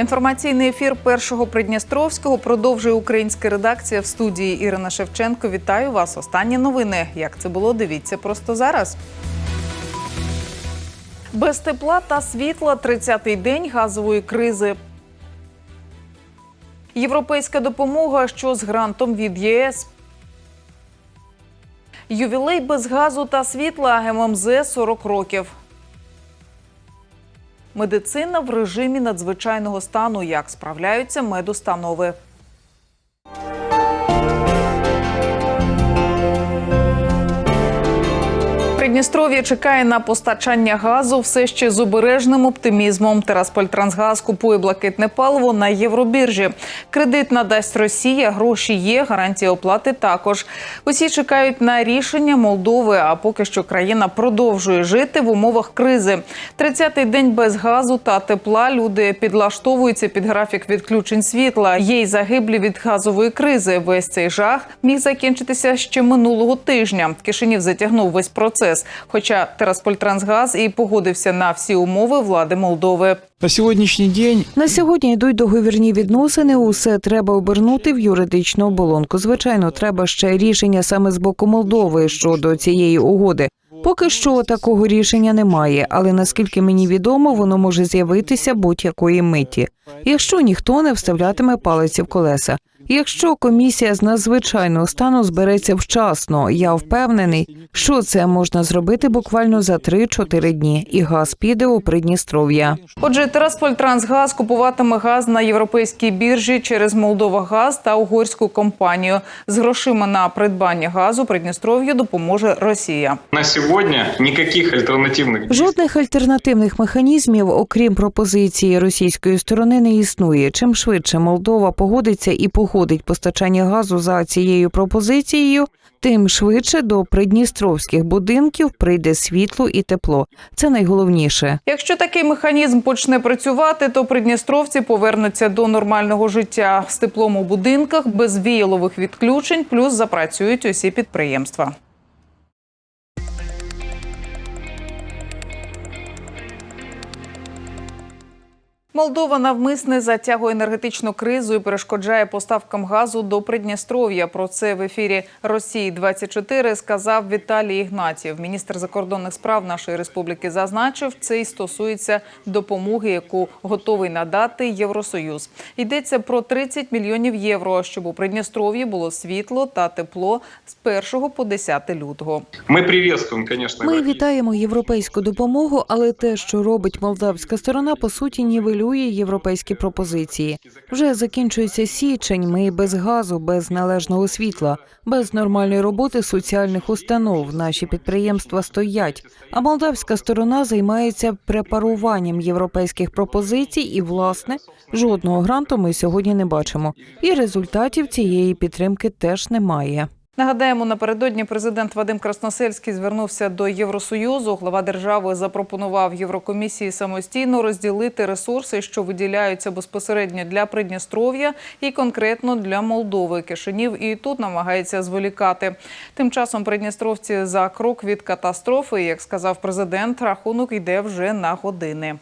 Інформаційний ефір першого Придністровського продовжує українська редакція в студії Ірина Шевченко. Вітаю вас. Останні новини. Як це було? Дивіться просто зараз. Без тепла та світла 30-й день газової кризи. Європейська допомога, що з грантом від ЄС. Ювілей без газу та світла ММЗ 40 років. Медицина в режимі надзвичайного стану. Як справляються медустанови? Придністров'я чекає на постачання газу все ще з обережним оптимізмом. Тераспольтрансгаз купує блакитне паливо на євробіржі. Кредит надасть Росія, гроші є, гарантія оплати також. Усі чекають на рішення Молдови. А поки що країна продовжує жити в умовах кризи. 30-й день без газу та тепла. Люди підлаштовуються під графік відключень світла. Є й загиблі від газової кризи. Весь цей жах міг закінчитися ще минулого тижня. Кишинів затягнув весь процес. Хоча Тераспольтрансгаз і погодився на всі умови влади Молдови. На сьогоднішній день На сьогодні йдуть договірні відносини. Усе треба обернути в юридичну оболонку. Звичайно, треба ще рішення саме з боку Молдови щодо цієї угоди. Поки що такого рішення немає, але наскільки мені відомо, воно може з'явитися будь-якої миті, якщо ніхто не вставлятиме палиці в колеса. Якщо комісія з надзвичайного стану збереться вчасно, я впевнений, що це можна зробити буквально за 3-4 дні, і газ піде у Придністров'я. Отже, Тераспольтрансгаз купуватиме газ на європейській біржі через Молдова Газ та угорську компанію. З грошима на придбання газу Придністров'ю допоможе Росія. На сегодня никаких альтернативных Жодних альтернативних механізмів, окрім пропозиції російської сторони, не існує. Чим швидше Молдова погодиться і погодить постачання газу за цією пропозицією, тим швидше до придністровських будинків прийде світло і тепло. Це найголовніше. Якщо такий механізм почне працювати, то придністровці повернуться до нормального життя з теплом у будинках, без віялових відключень, плюс запрацюють усі підприємства. Молдова навмисне затягує енергетичну кризу і перешкоджає поставкам газу до Придністров'я. Про це в ефірі Росії 24 сказав Віталій Ігнатів. Міністр закордонних справ нашої республіки зазначив, це і стосується допомоги, яку готовий надати Євросоюз. Йдеться про 30 мільйонів євро, щоб у Придністров'ї було світло та тепло з 1 по 10 лютого. Мы приветствуем, конечно, Ми европейские вітаємо європейську допомогу, але те, що робить молдавська сторона, по суті, нівелює європейські пропозиції. Вже закінчується січень. Ми без газу, без належного світла, без нормальної роботи соціальних установ. Наші підприємства стоять. А молдавська сторона займається препаруванням європейських пропозицій, і власне жодного гранту ми сьогодні не бачимо. І результатів цієї підтримки теж немає. Нагадаємо, напередодні президент Вадим Красносельський звернувся до Євросоюзу. Глава держави запропонував Єврокомісії самостійно розділити ресурси, що виділяються безпосередньо для Придністров'я і конкретно для Молдови. Кишинів і тут намагається зволікати. Тим часом придністровці за крок від катастрофи, як сказав президент, рахунок йде вже на години.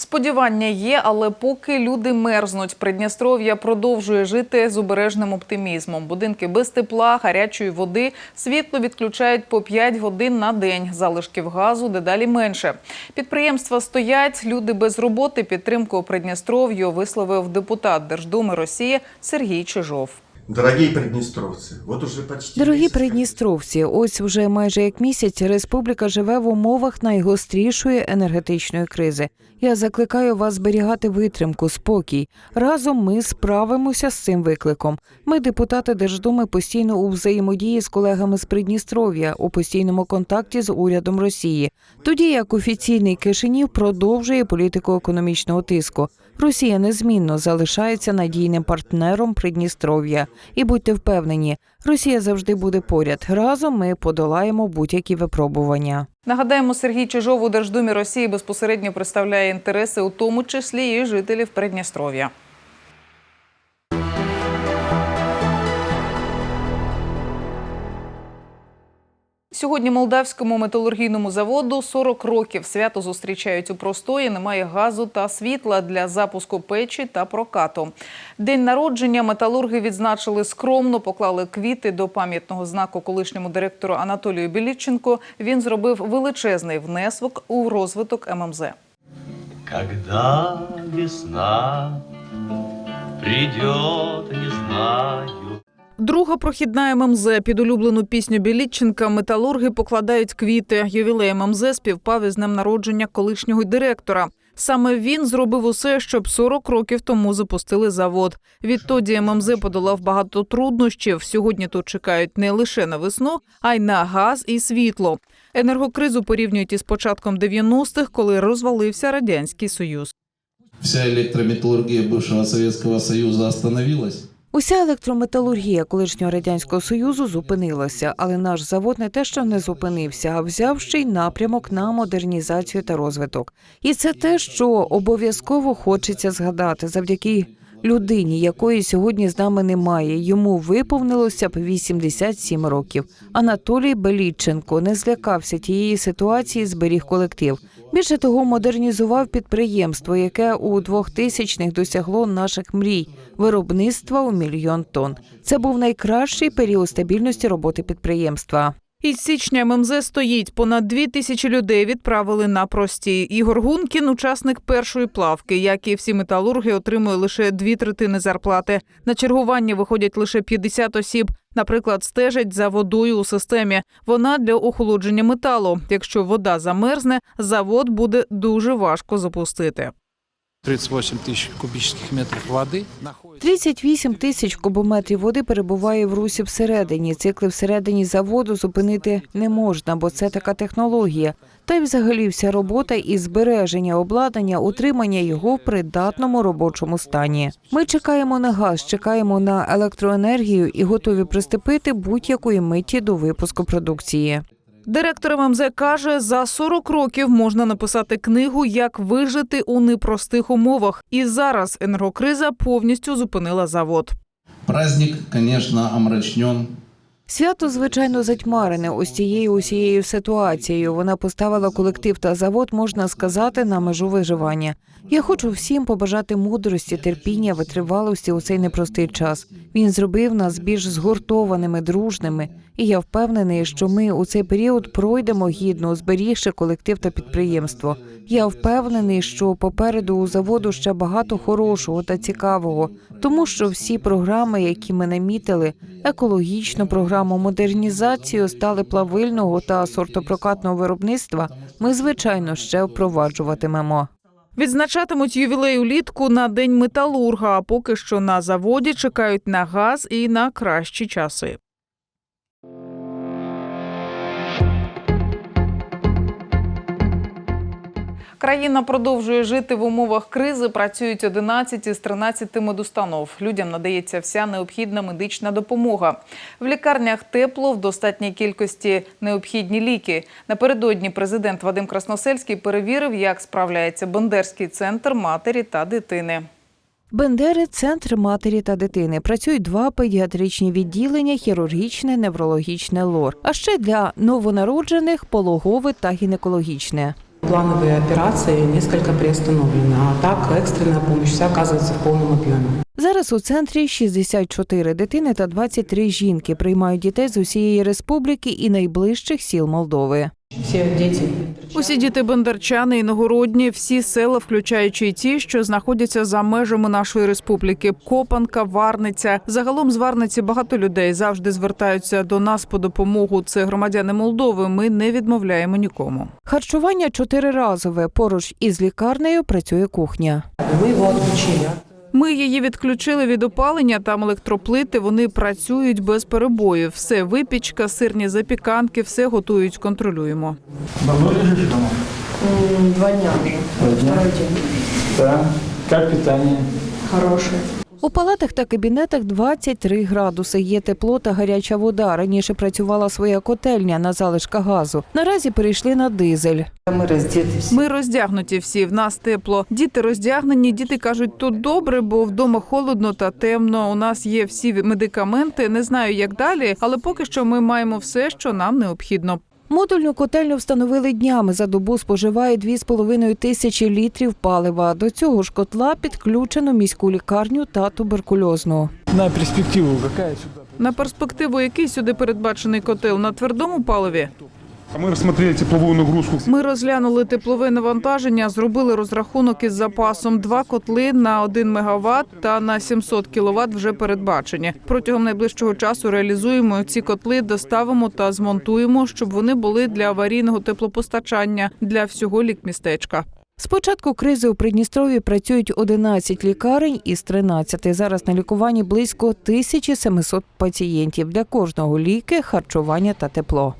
Сподівання є, але поки люди мерзнуть, Придністров'я продовжує жити з обережним оптимізмом. Будинки без тепла, гарячої води, світло відключають по 5 годин на день. Залишків газу дедалі менше. Підприємства стоять, люди без роботи. Підтримку Придністров'ю висловив депутат Держдуми Росії Сергій Чижов. Дорогі придністровці, от уже почти Дорогі придністровці, ось вже майже як місяць республіка живе в умовах найгострішої енергетичної кризи. Я закликаю вас зберігати витримку, спокій. Разом ми справимося з цим викликом. Ми, депутати Держдуми, постійно у взаємодії з колегами з Придністров'я, у постійному контакті з урядом Росії. Тоді як офіційний Кишинів продовжує політику економічного тиску. Росія незмінно залишається надійним партнером Придністров'я. І будьте впевнені, Росія завжди буде поряд. Разом ми подолаємо будь-які випробування. Нагадаємо, Сергій Чижов у Держдумі Росії безпосередньо представляє інтереси, у тому числі і жителів Придністров'я. Сьогодні молдавському металургійному заводу 40 років. Свято зустрічають у простої. Немає газу та світла для запуску печі та прокату. День народження металурги відзначили скромно, поклали квіти до пам'ятного знаку колишньому директору Анатолію Біліченко. Він зробив величезний внесок у розвиток ММЗ. Когда весна придет, не знаю. Друга прохідна ММЗ під улюблену пісню Білітченка металурги покладають квіти. Ювілей ММЗ співпав із днем народження колишнього директора. Саме він зробив усе, щоб 40 років тому запустили завод. Відтоді ММЗ подолав багато труднощів. Сьогодні тут чекають не лише на весну, а й на газ і світло. Енергокризу порівнюють із початком 90-х, коли розвалився радянський союз. Вся электрометаллургия бывшего Советского Союза остановилась. Уся електрометалургія колишнього радянського союзу зупинилася, але наш завод не те, що не зупинився, а взяв ще й напрямок на модернізацію та розвиток. І це те, що обов'язково хочеться згадати завдяки людині, якої сьогодні з нами немає. Йому виповнилося б 87 років. Анатолій Беліченко не злякався тієї ситуації, зберіг колектив. Більше того, модернізував підприємство, яке у 2000-х досягло наших мрій виробництва у мільйон тонн. Це був найкращий період стабільності роботи підприємства. Із січня ММЗ стоїть. Понад дві тисячі людей відправили на прості. Ігор Гункін, учасник першої плавки, як і всі металурги, отримує лише дві третини зарплати. На чергування виходять лише 50 осіб. Наприклад, стежать за водою у системі. Вона для охолодження металу. Якщо вода замерзне, завод буде дуже важко запустити. 38 тысяч кубических метров воды находится 38 тисяч кубометрів води перебуває в русі всередині. Цикли всередині заводу зупинити не можна, бо це така технологія. Та й взагалі вся робота із збереження обладнання, утримання його в придатному робочому стані. Ми чекаємо на газ, чекаємо на електроенергію і готові приступити будь-якої миті до випуску продукції. Директор ММЗ каже, за 40 років можна написати книгу, як вижити у непростих умовах. І зараз енергокриза повністю зупинила завод. Праздник, звісно, омрачнен Свято, звичайно, затьмарене ось цією усією ситуацією. Вона поставила колектив та завод, можна сказати, на межу виживання. Я хочу всім побажати мудрості, терпіння, витривалості у цей непростий час. Він зробив нас більш згуртованими, дружними, і я впевнений, що ми у цей період пройдемо гідно, зберігши колектив та підприємство. Я впевнений, що попереду у заводу ще багато хорошого та цікавого, тому що всі програми, які ми намітили, екологічну програму модернізацію, стали плавильного та сортопрокатного виробництва, ми звичайно ще впроваджуватимемо. Відзначатимуть ювілей улітку на день металурга. А поки що на заводі чекають на газ і на кращі часи. Країна продовжує жити в умовах кризи. Працюють 11 із 13 медустанов. Людям надається вся необхідна медична допомога. В лікарнях тепло, в достатній кількості необхідні ліки. Напередодні президент Вадим Красносельський перевірив, як справляється Бендерський центр матері та дитини. Бендери центр матері та дитини. Працюють два педіатричні відділення: хірургічне, неврологічне лор. А ще для новонароджених пологове та гінекологічне. Плановые операции несколько приостановлены, а так экстренная помощь вся оказывается в полном объеме. Зараз у центрі 64 дитини та 23 жінки приймають дітей з усієї республіки і найближчих сіл Молдови. Все дети Усі діти бендерчани іногородні, всі села, включаючи й ті, що знаходяться за межами нашої республіки. Копанка, Варниця. Загалом з Варниці багато людей завжди звертаються до нас по допомогу. Це громадяни Молдови. Ми не відмовляємо нікому. Харчування чотириразове. Поруч із лікарнею працює кухня. его отключили. Ми її відключили від опалення. Там електроплити. Вони працюють без перебоїв. Все випічка, сирні запіканки, все готують, контролюємо. Давно лежиш вдома? Два дня вже. Два дня? Так. Як питання? Хороший. У палатах та кабінетах 23 градуси. Є тепло та гаряча вода. Раніше працювала своя котельня на залишках газу. Наразі перейшли на дизель. Мы раздеты Ми роздягнуті всі. В нас тепло. Діти роздягнені. Діти кажуть, тут добре, бо вдома холодно та темно. У нас є всі медикаменти. Не знаю, як далі, але поки що ми маємо все, що нам необхідно. Модульну котельню встановили днями. За добу споживає 2,5 тисячі літрів палива. До цього ж котла підключено міську лікарню та туберкульозну. На перспективу яка сюда? На перспективу, який сюди передбачений котел на твердому паливі? А мы рассмотрели тепловую нагрузку. Ми розглянули теплове навантаження, зробили розрахунок із запасом. Два котли на 1 МВт та на 700 кВт вже передбачені. Протягом найближчого часу реалізуємо ці котли, доставимо та змонтуємо, щоб вони були для аварійного теплопостачання для всього лікмістечка. З початку кризи у Придністрові працюють 11 лікарень із 13. Зараз на лікуванні близько 1700 пацієнтів. Для кожного ліки, харчування та тепло.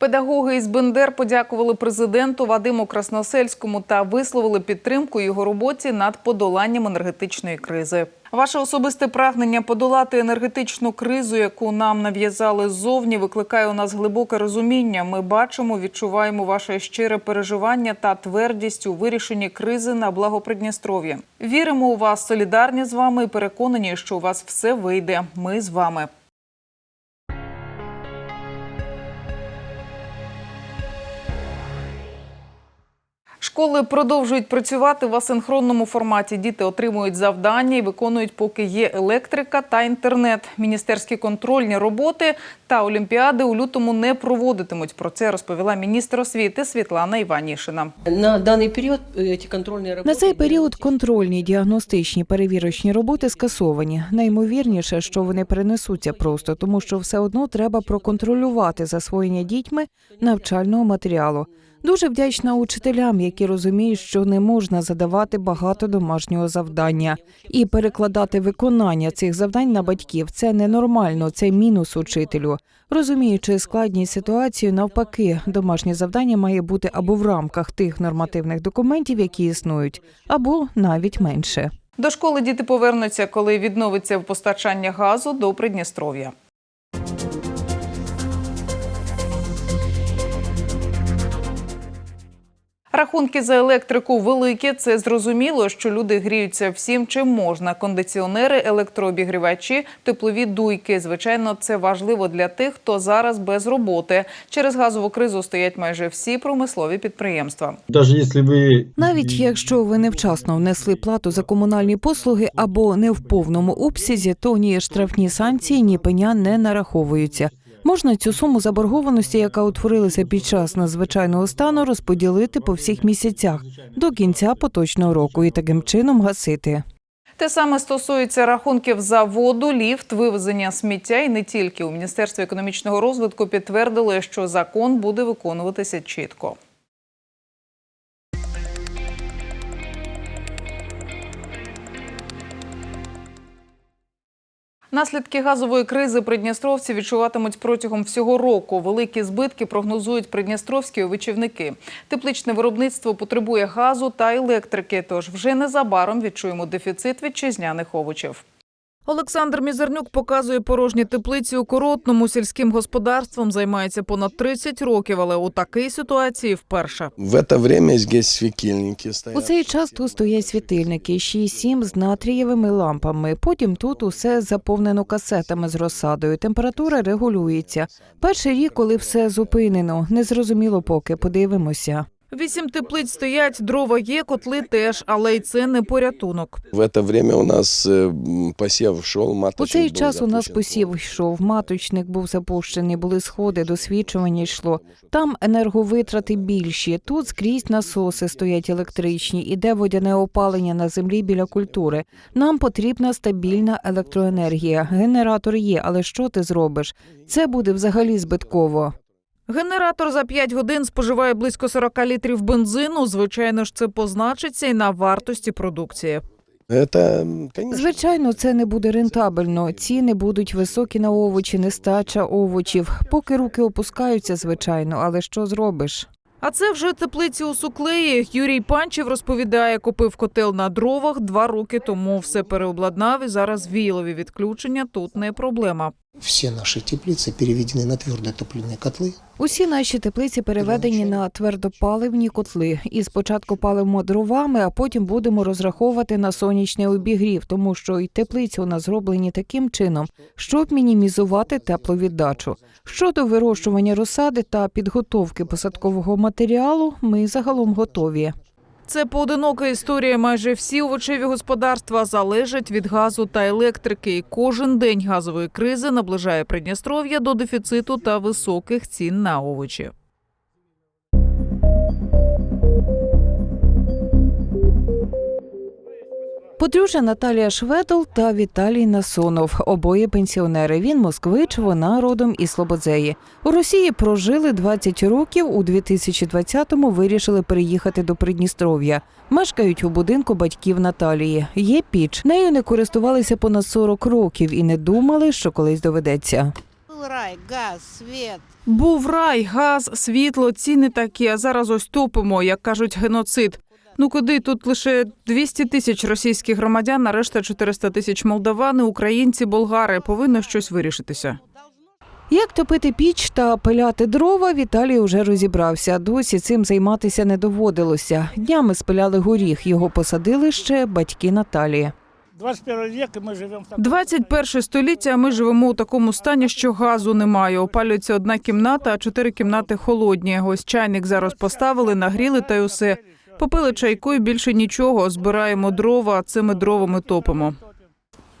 Педагоги із Бендер подякували президенту Вадиму Красносельському та висловили підтримку його роботі над подоланням енергетичної кризи. Ваше особисте прагнення подолати енергетичну кризу, яку нам нав'язали ззовні, викликає у нас глибоке розуміння. Ми бачимо, відчуваємо ваше щире переживання та твердість у вирішенні кризи на благо Придністров'я. Віримо у вас, солідарні з вами і переконані, що у вас все вийде. Ми з вами. Школи продовжують працювати в асинхронному форматі. Діти отримують завдання і виконують, поки є електрика та інтернет. Міністерські контрольні роботи та олімпіади у лютому не проводитимуть. Про це розповіла міністр освіти Світлана Іванішина. На даний період е, ці контрольні роботи На цей період контрольні діагностичні перевірочні роботи скасовані. Наймовірніше, що вони перенесуться просто, тому що все одно треба проконтролювати засвоєння дітьми навчального матеріалу. Дуже вдячна учителям, які розуміють, що не можна задавати багато домашнього завдання і перекладати виконання цих завдань на батьків. Це ненормально, це мінус учителю. Розуміючи складність ситуації, навпаки, домашнє завдання має бути або в рамках тих нормативних документів, які існують, або навіть менше. До школи діти повернуться, коли відновиться постачання газу до Придністров'я. Рахунки за електрику великі. Це зрозуміло, що люди гріються всім, чим можна: кондиціонери, електрообігрівачі, теплові дуйки. Звичайно, це важливо для тих, хто зараз без роботи. Через газову кризу стоять майже всі промислові підприємства. Даже если. Навіть якщо ви невчасно внесли плату за комунальні послуги або не в повному обсязі, то ні штрафні санкції, ні пеня не нараховуються. Можна цю суму заборгованості, яка утворилася під час надзвичайного стану, розподілити по всіх місяцях до кінця поточного року і таким чином гасити. Те саме стосується рахунків за воду, ліфт, вивезення сміття і не тільки у міністерстві економічного розвитку підтвердили, що закон буде виконуватися чітко. Наслідки газової кризи придністровці відчуватимуть протягом всього року. Великі збитки прогнозують придністровські овочівники. Тепличне виробництво потребує газу та електрики, тож вже незабаром відчуємо дефіцит вітчизняних овочів. Олександр Мізернюк показує порожні теплиці у Коротному. Сільським господарством займається понад 30 років, але у такій ситуації вперше. В це время здесь світильники стоять. У цей час тут стоять світильники 6-7 з натрієвими лампами. Потім тут усе заповнено касетами з розсадою. Температура регулюється. Перший рік, коли все зупинено, незрозуміло поки подивимося. Вісім теплиць стоять, дрова є, котли теж, але й це не порятунок. В це время у нас е, посів йшов, У цей час у нас посів йшов, маточник був запущений, були сходи, досвідчування йшло. Там енерговитрати більші. Тут скрізь насоси стоять електричні, іде водяне опалення на землі біля культури. Нам потрібна стабільна електроенергія. Генератор є, але що ти зробиш? Це буде взагалі збитково. Генератор за 5 годин споживає близько 40 літрів бензину. Звичайно ж, це позначиться і на вартості продукції. Это, Звичайно, це не буде рентабельно. Ціни будуть високі на овочі, нестача овочів. Поки руки опускаються, звичайно, але що зробиш? А це вже теплиці у Суклеї. Юрій Панчев розповідає, купив котел на дровах два роки тому. Все переобладнав і зараз віялові відключення тут не проблема. Все наши теплицы переведены на твердые топливные котлы. Усі наші теплиці переведені на твердопаливні котли. І спочатку палимо дровами, а потім будемо розраховувати на сонячний обігрів, тому що і теплиці у нас зроблені таким чином, щоб мінімізувати тепловіддачу. Щодо вирощування розсади та підготовки посадкового матеріалу, ми загалом готові. Це поодинока історія. Майже всі овочеві господарства залежать від газу та електрики. І кожен день газової кризи наближає Придністров'я до дефіциту та високих цін на овочі. Подружжя Наталія Шведл та Віталій Насонов. Обоє пенсіонери. Він москвич, вона родом із Слободзеї. У Росії прожили 20 років. У 2020-му вирішили переїхати до Придністров'я. Мешкають у будинку батьків Наталії. Є піч. Нею не користувалися понад 40 років і не думали, що колись доведеться. Рай, газ, свет. Був рай, газ, світло, ціни такі. А зараз ось топимо, як кажуть, геноцид. Ну куди тут лише 200 тисяч російських громадян, а решта 400 тисяч молдавани, українці, болгари. Повинно щось вирішитися. Як топити піч та пиляти дрова, Віталій уже розібрався. Досі цим займатися не доводилося. Днями спиляли горіх. Його посадили ще батьки Наталії. 21 век, и мы живем в таком... 21 століття. а Ми живемо у такому стані, що газу немає. Опалюється одна кімната, а чотири кімнати холодні. Ось чайник зараз поставили, нагріли та й усе. Попили чайку і більше нічого. Збираємо дрова, а цими дровами топимо.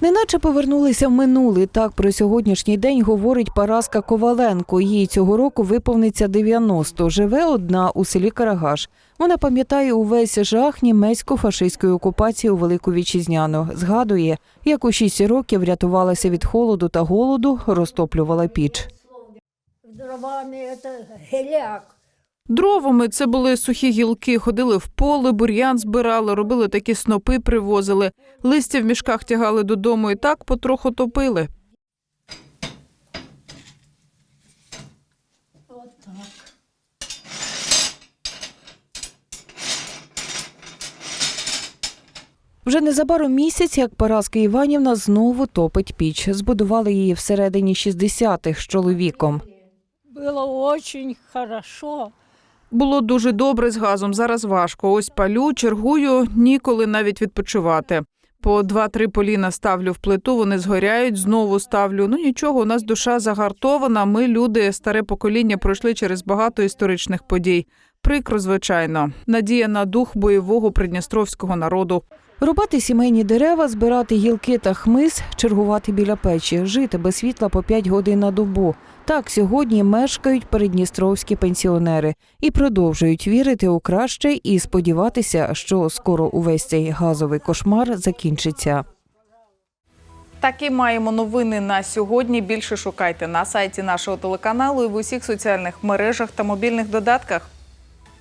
Неначе повернулися в минуле. Так про сьогоднішній день говорить Параска Коваленко. Їй цього року виповниться 90. Живе одна у селі Карагаш. Вона пам'ятає увесь жах німецько-фашистської окупації у Велику Вітчизняну. Згадує, як у 6 років рятувалася від холоду та голоду, розтоплювала піч. Дровами это геляк. Дровами це були сухі гілки, ходили в поле, бур'ян збирали, робили такі снопи, привозили. Листя в мішках тягали додому і так потроху топили. Вже незабаром місяць, як Параска Іванівна знову топить піч. Збудували її всередині 60-х з чоловіком. Было очень хорошо. Було дуже добре з газом, зараз важко. Ось палю, чергую, ніколи навіть відпочивати. По два-три поліна ставлю в плиту, вони згоряють, знову ставлю. Ну нічого, у нас душа загартована. Ми, люди, старе покоління, пройшли через багато історичних подій. Прикро, звичайно, надія на дух бойового придністровського народу. Рубати сімейні дерева, збирати гілки та хмиз, чергувати біля печі, жити без світла по 5 годин на добу. Так сьогодні мешкають передністровські пенсіонери і продовжують вірити у краще і сподіватися, що скоро увесь цей газовий кошмар закінчиться. Такі маємо новини на сьогодні. Більше шукайте на сайті нашого телеканалу і в усіх соціальних мережах та мобільних додатках.